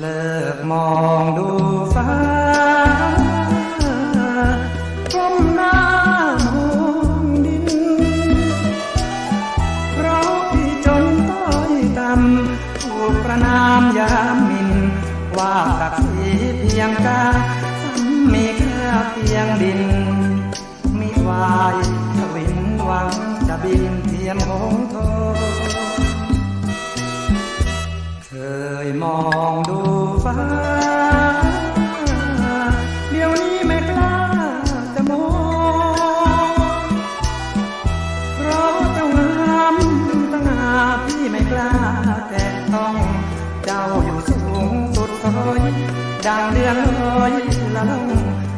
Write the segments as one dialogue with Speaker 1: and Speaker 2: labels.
Speaker 1: เลิกมองดูฟ้าก้มหน้ามองดินเราพี่จนต้อยต่ำถูกประนามยามมิน ว่าตักสีเพียงกามีแค่เพียงดิน มีวายทวินหวังจะบินเทียมหงทอง thời mòn สวยดังเดือนลอยละลง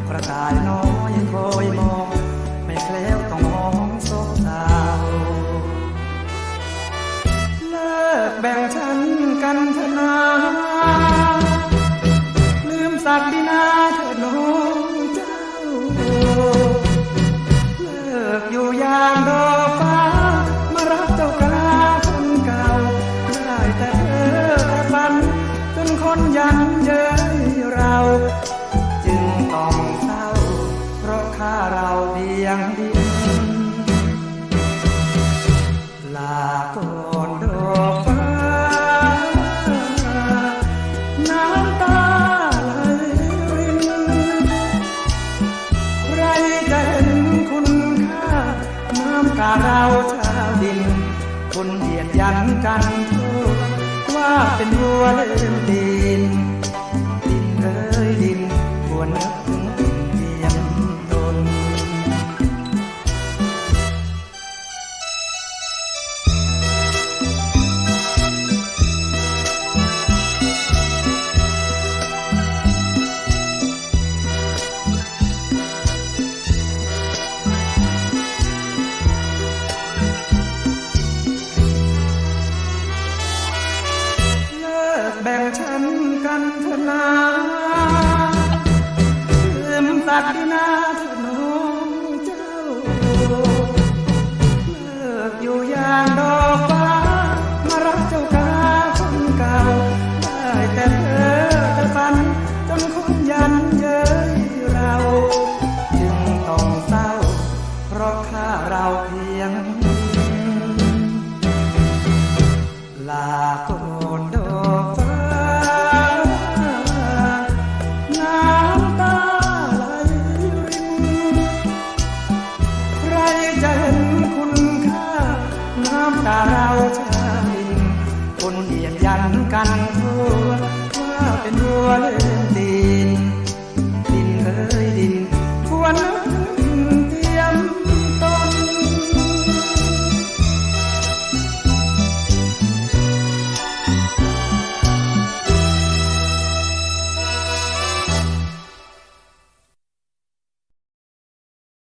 Speaker 1: กระต่ายน้อยคอยมอง ไม่แคล้วต้องมองสบตาวเลิกแบ่งฉันกันทนาลืมสักดินาาเราชาวดิน คนเหยียดยันกันทั่ว่าเป็นวัวเลืมดิน นาเติมสัตว์นา ถ้าเราจะมีคนเยียบยันกันทั่ว